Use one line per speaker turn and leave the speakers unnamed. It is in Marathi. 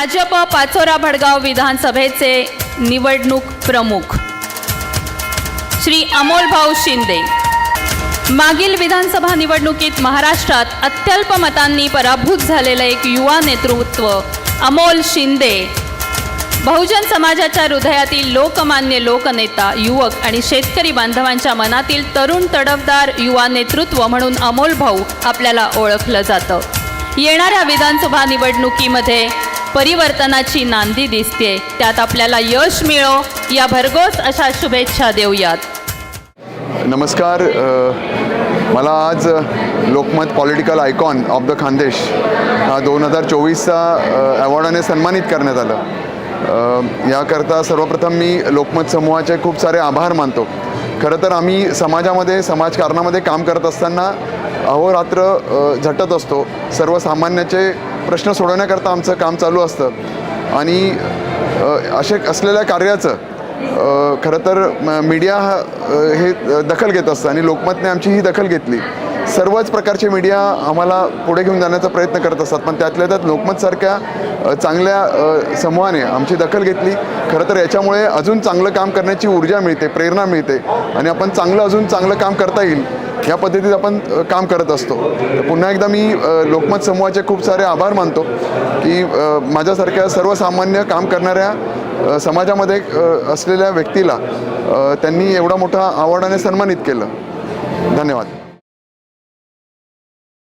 भाजप पाचोरा भडगाव विधानसभेचे निवडणूक प्रमुख. श्री अमोल भाऊ शिंदे. मागील विधानसभा निवडणुकीत महाराष्ट्रात अत्यल्प मतांनी पराभूत झालेलं एक युवा नेतृत्व अमोल शिंदे. बहुजन समाजाच्या हृदयातील लोकमान्य लोकनेता युवक आणि शेतकरी बांधवांच्या मनातील तरुण तडफदार युवा नेतृत्व म्हणून अमोल भाऊ आपल्याला ओळखलं जातं. येणाऱ्या विधानसभा निवडणुकीमध्ये परिवर्तनाची नांदी दिसते त्यात आपल्याला यश मिळो. या भरघोस अशा शुभेच्छा देऊयात.
नमस्कार मला आज Lokmat political icon of the Khandesh हा दोन हजार चोवीसचा अवॉर्डाने सन्मानित करण्यात आलं. याकरता सर्वप्रथम मी लोकमत समूहाचे खूप सारे आभार मानतो. खरं तर आम्ही समाजामध्ये समाजकारणामध्ये काम करत असताना अहोरात्र झटत असतो. सर्वसामान्याचे प्रश्न सोडवण्याकरता आमचं काम चालू असतं. आणि असे असलेल्या कार्याचं खरं तर म- मीडिया हा, हे दखल घेत असतं. आणि लोकमतने आमची ही दखल घेतली. सर्वच प्रकारचे मीडिया आम्हाला पुढे घेऊन जाण्याचा प्रयत्न करत असतात. पण त्यातल्या त्यात लोकमतसारख्या चांगल्या समूहाने आमची दखल घेतली. खरं तर याच्यामुळे अजून चांगलं काम करण्याची ऊर्जा मिळते प्रेरणा मिळते. आणि आपण चांगलं अजून चांगलं काम करता येईल या पद्धतीत आपण काम करत असतो. तर पुन्हा एकदा मी लोकमत समूहाचे खूप सारे आभार मानतो की माझ्यासारख्या सर्वसामान्य काम करणाऱ्या समाजामध्ये असलेल्या व्यक्तीला त्यांनी एवढा मोठा आवडाने सन्मानित केलं. धन्यवाद.